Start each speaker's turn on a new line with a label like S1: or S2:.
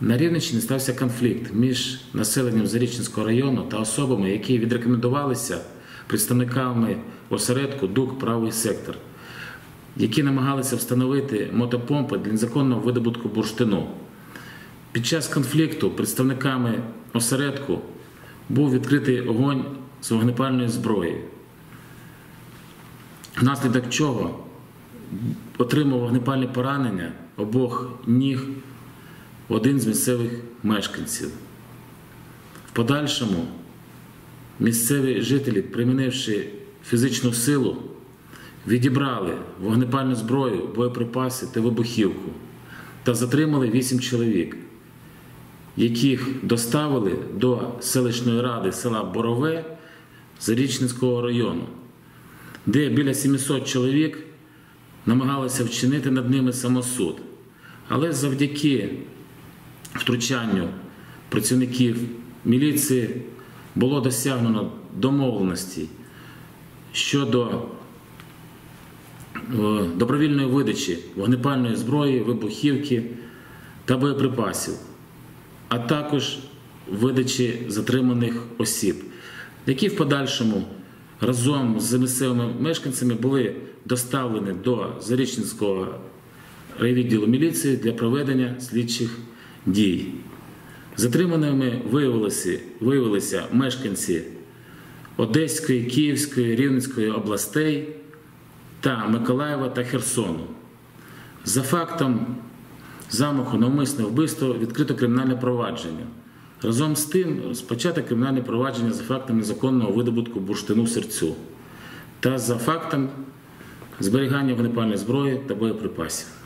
S1: На Рівненщині стався конфлікт між населенням Зарічненського району та особами, які відрекомендувалися представниками осередку ДУК Правий сектор, які намагалися встановити мотопомпи для незаконного видобутку бурштину. Під час конфлікту представниками осередку був відкритий огонь з вогнепальної зброї, внаслідок чого отримав вогнепальне поранення обох ніг один з місцевих мешканців. В подальшому місцеві жителі, примінивши фізичну силу, відібрали вогнепальну зброю, боєприпаси та вибухівку та затримали вісім чоловік, яких доставили до селищної ради села Борове Зарічненського району, де біля 700 чоловік намагалися вчинити над ними самосуд. Але завдяки втручанню працівників міліції було досягнено домовленості щодо е, добровільної видачі вогнепальної зброї, вибухівки та боєприпасів, а також видачі затриманих осіб, які в подальшому разом з місцевими мешканцями були доставлені до Зарічненського райвідділу міліції для проведення слідчих дій. Затриманими виявилися, виявилися мешканці Одеської, Київської, Рівненської областей та Миколаєва та Херсону. За фактом замаху на умисне вбивство відкрито кримінальне провадження. Разом з тим розпочато кримінальне провадження за фактом незаконного видобутку бурштину серцю та за фактом зберігання вогнепальної зброї та боєприпасів.